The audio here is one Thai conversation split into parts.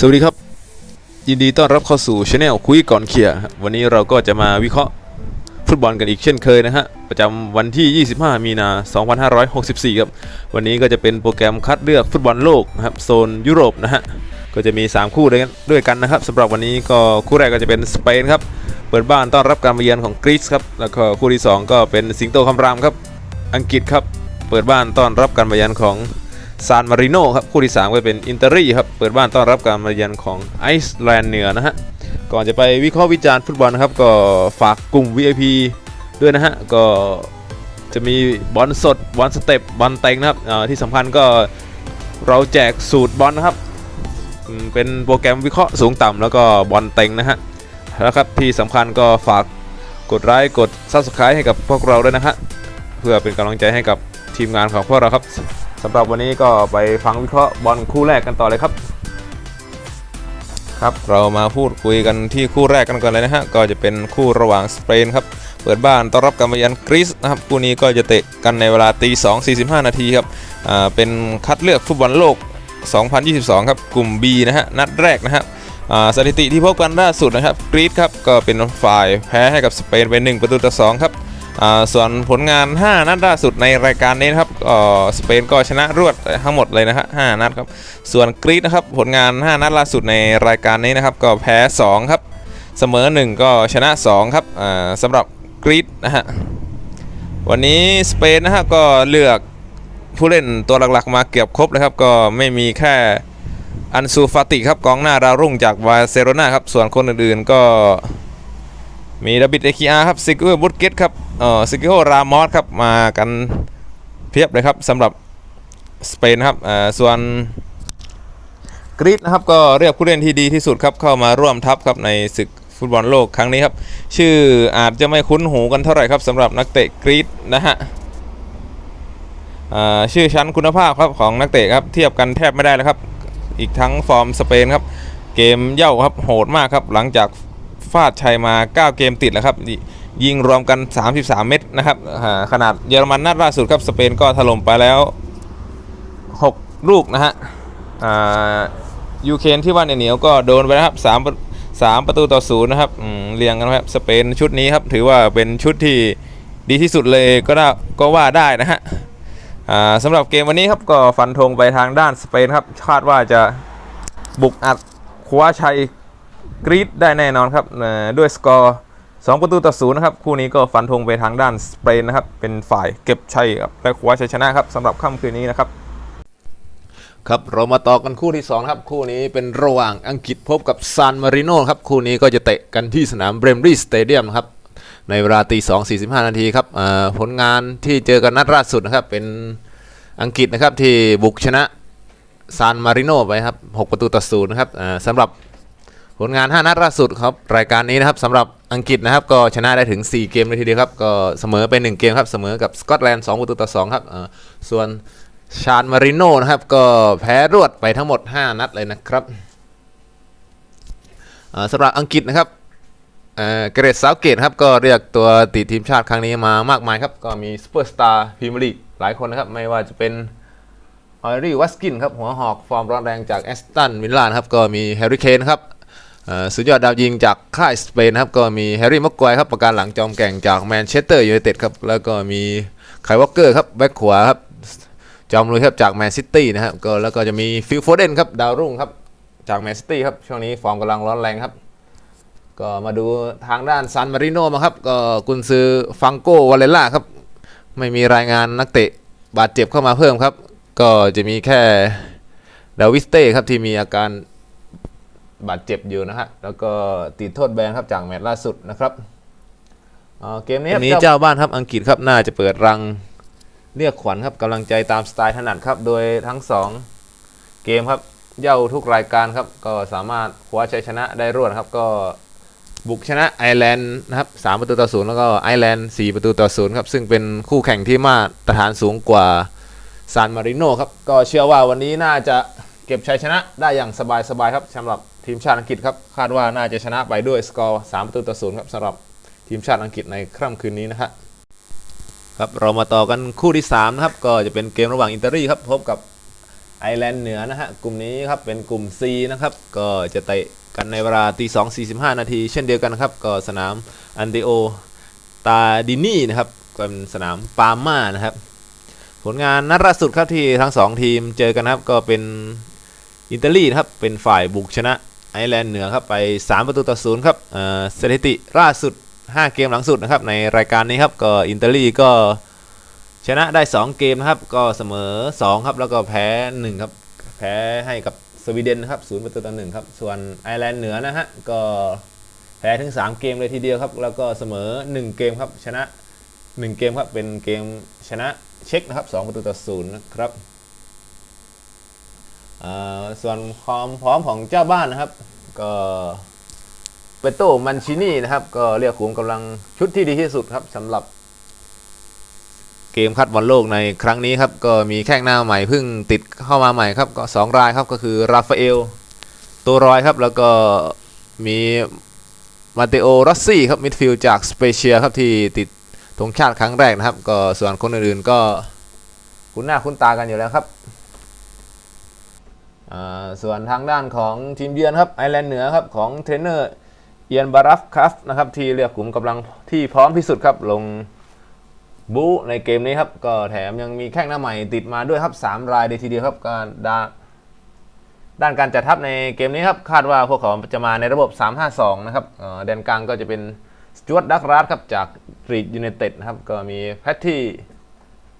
สวัสดีครับ ยินดีต้อนรับเข้าสู่ช anel คุยก่อนเคลียร์วันนี้เราก็จะมาวิเคราะห์ฟุตบอลกันอีกเช่นเคยนะฮะ ประจำวันที่ 25 มีนา 2564 ครับ วันนี้ก็จะเป็นโปรแกรมคัดเลือกฟุตบอลโลกนะครับโซนยุโรปนะฮะ ก็จะมี 3 คู่ด้วยกันด้วยกันนะครับสำหรับวันนี้ก็คู่แรกก็จะเป็นสเปนครับ เปิดบ้านต้อนรับการมาเยือนของกรีซครับ แล้วก็คู่ที่ 2 ก็เป็นสิงโตคำรามครับ อังกฤษครับ เปิดบ้านต้อนรับการมาเยือนของ ซานมาริโนครับคู่ที่ 3 ก็เป็นอินเตอรี่ครับเปิดบ้านต้อนรับการมาเยือนของไอซ์แลนด์เหนือนะฮะก่อนจะไปวิเคราะห์วิจารณ์ฟุตบอลนะครับก็ฝากกลุ่ม VIP ด้วยนะฮะก็จะมีบอลสดบอลสเต็ปบอลเต็งนะครับอ่าที่สำคัญก็เราแจกสูตรบอลนะครับเป็นโปรแกรมวิเคราะห์สูงต่ำแล้วก็บอลเต็งนะฮะแล้วครับที่สำคัญก็ฝากกดไลค์กด Subscribe ให้กับพวกเราด้วยนะฮะเพื่อเป็นกำลังใจให้กับทีมงานของพวกเราครับ สำหรับวันนี้ก็ไปฟังวิเคราะห์บอลคู่แรกกันต่อเลยครับ ครับเรามาพูดคุยกันที่คู่แรกกันก่อนเลยนะฮะก็จะเป็นคู่ระหว่างสเปนครับเปิดบ้านต้อนรับการมาเยือนกรีซนะครับคู่นี้ก็จะเตะกันในเวลาตี2 45นาทีครับอ่าเป็นคัดเลือกฟุตบอลโลก 2022 ครับกลุ่ม B นะฮะนัดแรกนะฮะสถิติที่พบกันล่าสุดนะครับกรีซครับก็เป็นฝ่ายแพ้ให้กับสเปนเป็น1ประตูต่อ2ครับ ส่วนผลงาน 5 นัดล่าสุดในรายการนี้นะครับสเปนก็ชนะรวดทั้งหมดเลยนะฮะ5นัดครับ ส่วนกรีซนะครับผลงาน 5 นัดล่าสุดในรายการนี้นะครับก็แพ้ 2 ครับ เสมอ 1 ก็ชนะ 2 ครับสำหรับกรีซนะฮะวันนี้สเปนนะฮะก็เลือกผู้เล่นตัวหลักๆมาเกือบครบเลยครับก็ไม่มีแค่อันซูฟาติครับกองหน้าดาวรุ่งจากบาร์เซโลนาครับส่วนคนอื่นๆก็มีดาบิดเอคิอาครับซิกิโอบุตเกตครับ เอ่อซิกิโอรามอสครับมากันเพียบเลยครับสำหรับสเปนครับอ่าส่วนกรีซนะครับก็เรียกผู้เล่นที่ดีที่สุดครับเข้ามาร่วมทัพครับในศึกฟุตบอลโลกครั้งนี้ครับ ชื่ออาจจะไม่คุ้นหูกันเท่าไหร่ครับสำหรับนักเตะกรีซนะฮะอ่าชื่อชั้นคุณภาพครับของนักเตะครับเทียบกันแทบไม่ได้แล้วครับ อีกทั้งฟอร์มสเปนครับ เกมเย่าครับโหดมากครับ หลังจากฟาดชัยมา 9 เกมติดแล้วครับ ยิงรวมกัน 33 เม็ดนะครับขนาดเยอรมันนัดล่าสุดครับสเปนก็ถล่มไปแล้ว 6 ลูกนะฮะอ่ายูเครนที่ว่าเหนียวก็โดนไปนะครับ3ประสามประตูต่อศูนย์นะครับเรียงกันครับสเปนชุดนี้ครับถือว่าเป็นชุดที่ดีที่สุดเลยก็ได้ก็ว่าได้นะฮะอ่าสำหรับเกมวันนี้ครับก็ฟันธงไปทางด้านสเปนครับคาดว่าจะบุกอัดคว้าชัยกรีดได้แน่นอนครับด้วยสกอร์ 2 ประตูต่อศูนย์นะครับ คู่นี้ก็ฟันธงไปทางด้านสเปนนะครับ เป็นฝ่ายเก็บชัยและคว้าชัยชนะครับสำหรับค่ำคืนนี้นะครับครับเรามาต่อกันคู่ที่2ครับคู่นี้เป็นระหว่างอังกฤษพบกับซานมาริโนครับคู่นี้ก็จะเตะกันที่สนามเบรมรีสเตเดียมนะครับในเวลาตี2 45นาทีครับผลงานที่เจอกันนัดล่าสุดนะครับเป็นอังกฤษนะครับที่บุกชนะซานมาริโนไปครับ6ประตูต่อศูนย์นะครับสำหรับผลงาน 5 นัดล่าสุดครับรายการนี้นะครับสำหรับ อังกฤษนะครับก็ชนะได้ถึง 4 เกมเลยทีเดียวครับ ก็เสมอไป 1 เกมครับเสมอกับสกอตแลนด์2ประตูต่อ2ครับส่วนชาญมาริโนนะครับก็แพ้รวดไปทั้งหมด 5 นัดเลยนะครับสำหรับอังกฤษนะครับเกรดซาวเกตครับก็เรียกตัวติดทีมชาติครั้งนี้มามากมายครับ ก็มีซูเปอร์สตาร์พรีเมียร์ลีกหลายคนนะครับ ไม่ว่าจะเป็นออรี่วัสกินครับ หัวหอกฟอร์มร้อนแรงจากแอสตันวิลล่านะครับ ก็มีแฮร์รี่เคนครับ สุดยอดดาวยิงจากค่ายสเปนนะครับก็มีแฮร์รี่มักควายครับประการหลังจอมแก่งจากแมนเชสเตอร์ยูไนเต็ดครับแล้วก็มีไคลวอเกอร์ครับแบ็คขวาครับจอมลุยครับจากแมนซิตี้นะครับก็แล้วก็จะมีฟิลโฟเดนครับดาวรุ่งครับจากแมนซิตี้ครับช่วงนี้ฟอร์มกำลังร้อนแรงครับ ก็มาดูทางด้านซานมาริโนมาครับก็กุนซือฟังโกวาเลล่าครับไม่มีรายงานนักเตะบาดเจ็บเข้ามาเพิ่มครับ ก็จะมีแค่ดาวิสเต้ครับที่มีอาการ บาดเจ็บอยู่นะฮะ แล้วก็ติดโทษแบนครับจากแมตช์ล่าสุดนะครับเอ่อเกมนี้นี้เจ้าบ้านครับอังกฤษครับน่าจะเปิดรังเรียกขวัญครับกำลังใจตามสไตล์ถนัดครับ โดยทั้งสองเกมครับเย่าทุกรายการครับ ก็สามารถคว้าชัยชนะได้รวดครับ ก็บุกชนะไอร์แลนด์นะครับสามประตูต่อศูนย์แล้วก็ไอร์แลนด์สี่ประตูต่อศูนย์ครับ ซึ่งเป็นคู่แข่งที่มาตรฐานสูงกว่าซานมาริโนครับ ก็เชื่อว่าวันนี้น่าจะเก็บชัยชนะได้อย่างสบายๆครับสำหรับ ทีมชาติอังกฤษครับ คาดว่าน่าจะชนะไปด้วยสกอร์ 3 ประตูต่อศูนย์ครับสำหรับทีมชาติอังกฤษในค่ำคืนนี้นะฮะครับเรามาต่อกันคู่ที่3นะครับก็จะเป็นเกมระหว่างอิตอรี่ครับพบกับไอร์แลนด์เหนือนะฮะกลุ่มนี้ครับเป็นกลุ่ม C นะครับก็จะเตะกันในเวลาตี2 45นาทีเช่นเดียวกันครับก็สนามอันเดโอตาดินี่นะครับก็เป็นสนามปาม่านะครับ ผลงานนัดล่าสุดครับที่ทั้งสองทีมเจอกันครับก็เป็นอิตาลีครับเป็นฝ่ายบุกชนะ ไอร์แลนด์เหนือครับไป 3 ประตูต่อศูนย์ครับสถิติล่าสุด 5 เกมหลังสุดนะครับในรายการนี้ครับก็อินเตาลีก็ชนะได้ 2 เกมนะครับก็เสมอ 2 ครับแล้วก็แพ้ 1 ครับ แพ้ให้กับสวีเดนนะครับ0ประตูต่อ1ครับส่วนไอร์แลนด์เหนือนะฮะก็แพ้ถึง 3 เกมเลยทีเดียวครับ แล้วก็เสมอ 1 เกมครับชนะ 1 เกมครับเป็นเกมชนะเช็คนะครับ2ประตูต่อ0นย์นะครับ ส่วนความพร้อมของเจ้าบ้านนะครับ ก็เปโตมันชินี่นะครับ ก็เรียกขุมกำลังชุดที่ดีที่สุดครับสำหรับเกมคัดบอลโลกในครั้งนี้ครับ ก็มีแข้งหน้าใหม่เพิ่งติดเข้ามาใหม่ครับ ก็2รายครับก็คือราฟาเอลตัวรอยครับ แล้วก็มีมาเตโอรอสซี่ครับมิดฟิลด์จากสเปเชียครับที่ติดธงชาติครั้งแรกนะครับ ก็ส่วนคนอื่นๆก็คุ้นหน้าคุ้นตากันอยู่แล้วครับ ส่วนทางด้านของทีมเยือนครับไอร์แลนด์เหนือครับของเทรนเนอร์เอียนบารัฟคัฟนะครับที่เรียกกลุ่มกำลังที่พร้อมที่สุดครับลงบูในเกมนี้ครับก็แถมยังมีแข้งหน้าใหม่ติดมาด้วยครับ 3 รายเลยทีเดียวครับการด้านด้านการจัดทัพในเกมนี้ครับคาดว่าพวกเขาจะมาในระบบ 3-5-2 นะครับแดนกลางก็จะเป็นสจวตดักรัสครับจากรีดยูไนเต็ดนะครับก็มีแพทที่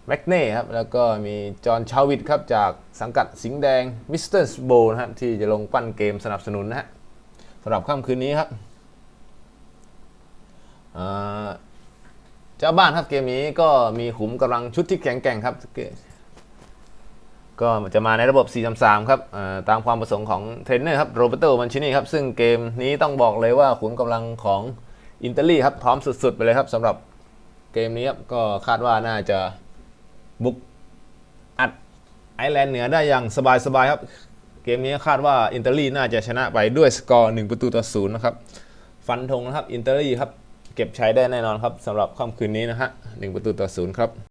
แมกเน่ครับ แล้วก็มีจอห์นชาวิดครับ จากสังกัดสิงห์แดงมิสเตอร์สโบนะครับ ที่จะลงปั้นเกมสนับสนุนนะฮะสำหรับค่ำคืนนี้ครับเจ้าบ้านครับเกมนี้ก็มีขุมกำลังชุดที่แข็งแกร่งครับ ก็จะมาในระบบ 4-3-3 ครับตามความประสงค์ของเทรนเนอร์ครับโรเบโตมันชินีครับ ซึ่งเกมนี้ต้องบอกเลยว่าขุมกำลังของอินเตอร์ลี่ครับ พร้อมสุดๆ ไปเลยครับสำหรับเกมนี้ครับ ก็คาดว่าน่าจะ บุกอัดไอร์แลนด์เหนือได้อย่างสบายๆครับ เกมนี้คาดว่าอินเตอร์ลี่น่าจะชนะไปด้วยสกอร์1ประตูต่อศูนย์นะครับ ฟันธงนะครับอินเตอร์ลี่ครับ เก็บใช้ได้แน่นอนครับสำหรับค่ำคืนนี้นะฮะหนึ่งประตูต่อศูนย์ครับ